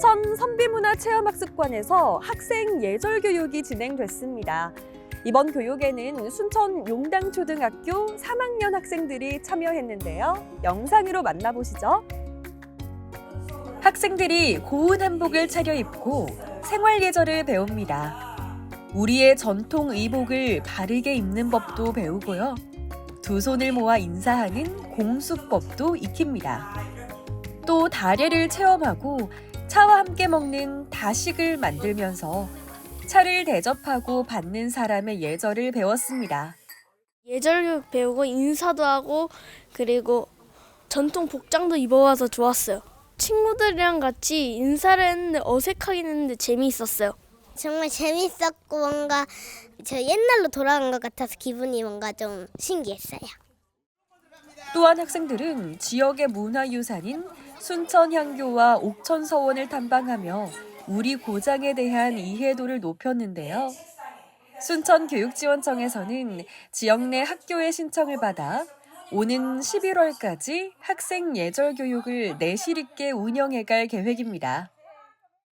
순천 선비문화체험학습관에서 학생 예절 교육이 진행됐습니다. 이번 교육에는 순천 용당초등학교 3학년 학생들이 참여했는데요. 영상으로 만나보시죠. 학생들이 고운 한복을 차려입고 생활 예절을 배웁니다. 우리의 전통 의복을 바르게 입는 법도 배우고요. 두 손을 모아 인사하는 공수법도 익힙니다. 또 다례를 체험하고 차와 함께 먹는 다식을 만들면서 차를 대접하고 받는 사람의 예절을 배웠습니다. 예절 교육 배우고 인사도 하고 그리고 전통 복장도 입어와서 좋았어요. 친구들이랑 같이 인사를 했는데 어색하긴 했는데 재미있었어요. 정말 재밌었고 뭔가 저 옛날로 돌아간 것 같아서 기분이 뭔가 좀 신기했어요. 또한 학생들은 지역의 문화유산인 순천향교와 옥천서원을 탐방하며 우리 고장에 대한 이해도를 높였는데요. 순천교육지원청에서는 지역 내 학교의 신청을 받아 오는 11월까지 학생 예절 교육을 내실 있게 운영해 갈 계획입니다.